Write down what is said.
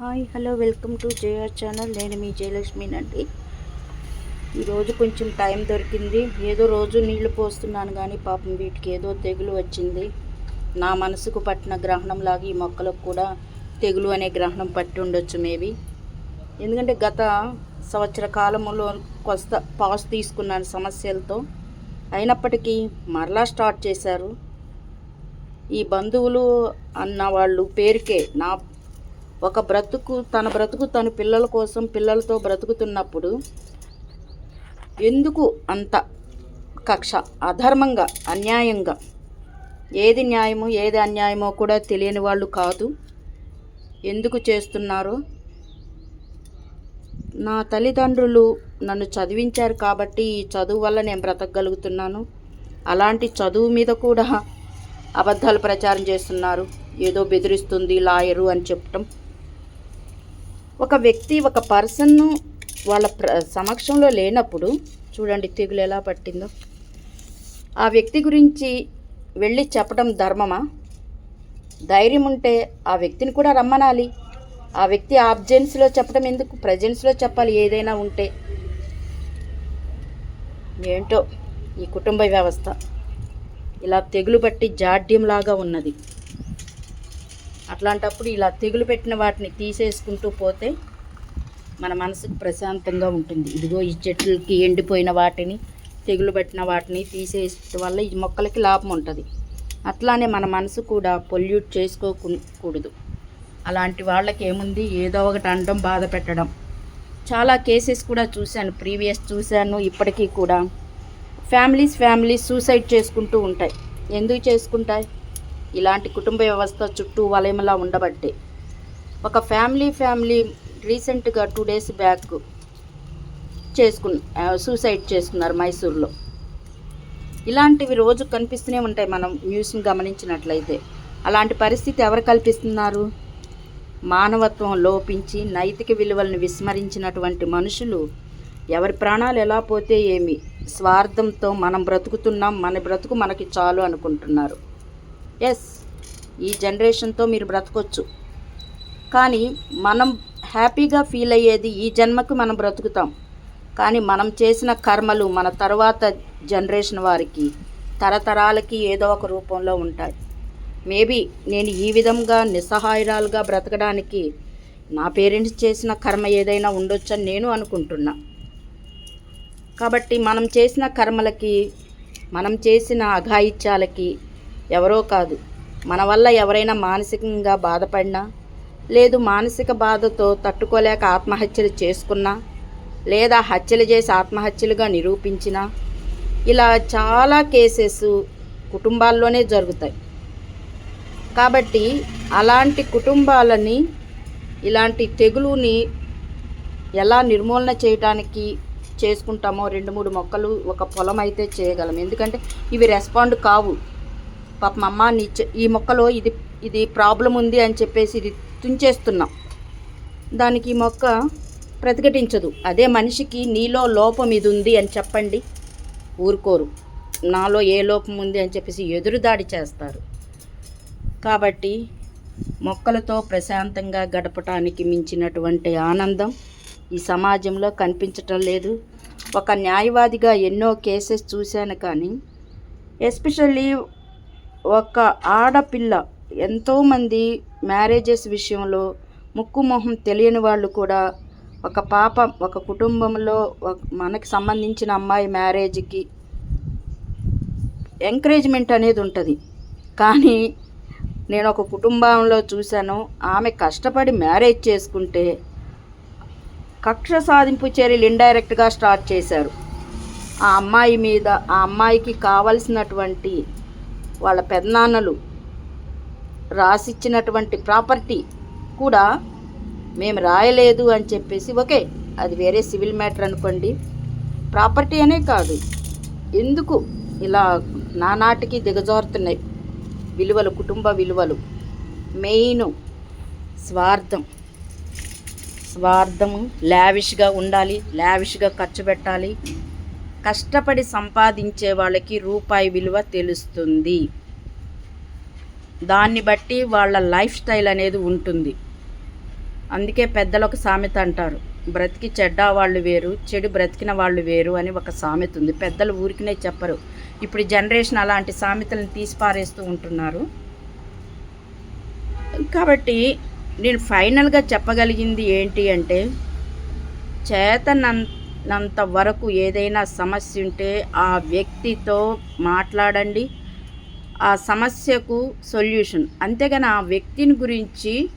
Hi hello welcome to JR channel. నేను మీ జయలక్ష్మినండి ఈరోజు కొంచెం టైం దొరికింది. ఏదో రోజు నీళ్ళు పోస్తున్నాను కానీ పాపం వీటికి ఏదో తెగులు వచ్చింది. నా మనసుకు పట్టిన గ్రహణం లాగా ఈ మొక్కలకు కూడా తెగులు అనే గ్రహణం పట్టి ఉండొచ్చు మేబీ. ఎందుకంటే గత సంవత్సర కాలంలో కొస్త పాస్ తీసుకున్నాను సమస్యలతో. అయినప్పటికీ మరలా స్టార్ట్ చేశారు. ఈ బంధువులు అన్న వాళ్ళు పేరుకే నా ఒక బ్రతుకు తన బ్రతుకు తన పిల్లల కోసం పిల్లలతో బ్రతుకుతున్నప్పుడు ఎందుకు అంత కక్ష? అధర్మంగా అన్యాయంగా? ఏది న్యాయమో ఏది అన్యాయమో కూడా తెలియని వాళ్ళు కాదు. ఎందుకు చేస్తున్నారో? నా తల్లిదండ్రులు నన్ను చదివించారు కాబట్టి ఈ చదువు వల్ల నేను బ్రతకగలుగుతున్నాను. అలాంటి చదువు మీద కూడా అబద్ధాలు ప్రచారం చేస్తున్నారు. ఏదో బెదిరిస్తుంది లాయరు అని చెప్పటం. ఒక వ్యక్తి ఒక పర్సన్ను వాళ్ళ ప్ర సమక్షంలో లేనప్పుడు చూడండి తెగులు ఎలా పట్టిందో. ఆ వ్యక్తి గురించి వెళ్ళి చెప్పడం ధర్మమా? ధైర్యం ఉంటే ఆ వ్యక్తిని కూడా రమ్మనాలి. ఆ వ్యక్తి ఆబ్జెన్స్లో చెప్పడం ఎందుకు? ప్రజెన్స్లో చెప్పాలి ఏదైనా ఉంటే. ఏంటో ఈ కుటుంబ వ్యవస్థ. ఇలా తెగులు పట్టి జాడ్యంలాగా ఉన్నది. అట్లాంటప్పుడు ఇలా తెగులు పెట్టిన వాటిని తీసేసుకుంటూ పోతే మన మనసుకు ప్రశాంతంగా ఉంటుంది. ఇదిగో ఈ చెట్లకి ఎండిపోయిన వాటిని తెగులు పెట్టిన వాటిని తీసేయడం వల్ల ఈ మొక్కలకి లాభం ఉంటుంది. అట్లానే మన మనసు కూడా పొల్యూట్ చేసుకోకూడదు. అలాంటి వాళ్ళకి ఏముంది? ఏదో ఒకటి అనడం బాధ పెట్టడం. చాలా కేసెస్ కూడా చూశాను ప్రీవియస్ చూశాను ఇప్పటికీ కూడా. ఫ్యామిలీస్ ఫ్యామిలీస్ సూసైడ్ చేసుకుంటూ ఉంటాయి. ఎందుకు చేసుకుంటాయి? ఇలాంటి కుటుంబ వ్యవస్థ చుట్టూ వలయమలా ఉండబట్టే. ఒక ఫ్యామిలీ ఫ్యామిలీ రీసెంట్గా టూ డేస్ బ్యాక్ చేసుకున్న సూసైడ్ చేసుకున్నారు మైసూర్లో. ఇలాంటివి రోజు కనిపిస్తూనే ఉంటాయి మనం న్యూస్ని గమనించినట్లయితే. అలాంటి పరిస్థితి ఎవరు కల్పిస్తున్నారు? మానవత్వం లోపించి నైతిక విలువలను విస్మరించినటువంటి మనుషులు ఎవరి ప్రాణాలు ఎలా పోతే ఏమి? స్వార్థంతో మనం బ్రతుకుతున్నాం మన బ్రతుకు మనకి చాలు అనుకుంటున్నారు. ఎస్ ఈ జనరేషన్తో మీరు బ్రతకొచ్చు. కానీ మనం హ్యాపీగా ఫీల్ అయ్యేది ఈ జన్మకి మనం బ్రతుకుతాం. కానీ మనం చేసిన కర్మలు మన తర్వాత జనరేషన్ వారికి తరతరాలకి ఏదో ఒక రూపంలో ఉంటాయి. మేబీ నేను ఈ విధంగా నిస్సహాయురాలుగా బ్రతకడానికి నా పేరెంట్స్ చేసిన కర్మ ఏదైనా ఉండొచ్చని నేను అనుకుంటున్నా. కాబట్టి మనం చేసిన కర్మలకి మనం చేసిన అఘాయిత్యాలకి ఎవరో కాదు. మన వల్ల ఎవరైనా మానసికంగా బాధపడినా లేదు మానసిక బాధతో తట్టుకోలేక ఆత్మహత్యలు చేసుకున్నా లేదా హత్యలు చేసి ఆత్మహత్యలుగా నిరూపించినా ఇలా చాలా కేసెస్ కుటుంబాల్లోనే జరుగుతాయి. కాబట్టి అలాంటి కుటుంబాలని ఇలాంటి తెగులుని ఎలా నిర్మూలన చేయటానికి చేసుకుంటామో రెండు మూడు మొక్కలు ఒక పొలం అయితే చేయగలం. ఎందుకంటే ఇవి రెస్పాండ్ కావు. పాపం అమ్మ నీ చె- ఈ మొక్కలో ఇది ఇది ప్రాబ్లం ఉంది అని చెప్పేసి ఇది తుంచేస్తున్నాం. దానికి ఈ మొక్క ప్రతిఘటించదు. అదే మనిషికి నీలో లోపం ఇది ఉంది అని చెప్పండి. ఊరుకోరు. నాలో ఏ లోపం ఉంది అని చెప్పేసి ఎదురుదాడి చేస్తారు. కాబట్టి మొక్కలతో ప్రశాంతంగా గడపటానికి మించినటువంటి ఆనందం ఈ సమాజంలో కనిపించటం లేదు. ఒక న్యాయవాదిగా ఎన్నో కేసెస్ చూశాను కానీ ఎస్పెషల్లీ ఒక ఆడపిల్ల ఎంతోమంది మ్యారేజెస్ విషయంలో ముక్కు మొహం తెలియని వాళ్ళు కూడా ఒక పాప ఒక కుటుంబంలో ఒక- మనకి సంబంధించిన అమ్మాయి మ్యారేజ్కి ఎంకరేజ్మెంట్ అనేది ఉంటుంది. కానీ నేను ఒక కుటుంబంలో చూశాను ఆమె కష్టపడి మ్యారేజ్ చేసుకుంటే కక్ష సాధింపు చర్యలు ఇండైరెక్ట్గా స్టార్ట్ చేశారు. ఆ అమ్మాయి మీద ఆ అమ్మాయికి కావలసినటువంటి వాళ్ళ పెదనాన్నలు రాసిచ్చినటువంటి ప్రాపర్టీ కూడా మేము రాయలేదు అని చెప్పేసి ఓకే అది వేరే సివిల్ మ్యాటర్ అనుకోండి. ప్రాపర్టీ అనే కాదు. ఎందుకు? ఇలా నానాటికి దిగజారుతున్నాయి విలువలు కుటుంబ విలువలు. మెయిన్ స్వార్థం. స్వార్థము లావిష్గా ఉండాలి లావిష్గా ఖర్చు పెట్టాలి. కష్టపడి సంపాదించే వాళ్ళకి రూపాయి విలువ తెలుస్తుంది. దాన్ని బట్టి వాళ్ళ లైఫ్ స్టైల్ అనేది ఉంటుంది. అందుకే పెద్దలు ఒక సామెత అంటారు. బ్రతికి చెడ్డ వాళ్ళు వేరు చెడు బ్రతికిన వాళ్ళు వేరు అని ఒక సామెత ఉంది. పెద్దలు ఊరికినే చెప్పరు. ఇప్పుడు జనరేషన్ అలాంటి సామెతలను తీసి పారేస్తూ ఉంటున్నారు. కాబట్టి నేను ఫైనల్గా చెప్పగలిగింది ఏంటి అంటే చేతనంత వరకు ఏదైనా సమస్య ఉంటే ఆ వ్యక్తితో మాట్లాడండి. ఆ సమస్యకు సొల్యూషన్. అంతేగాని ఆ వ్యక్తిని గురించి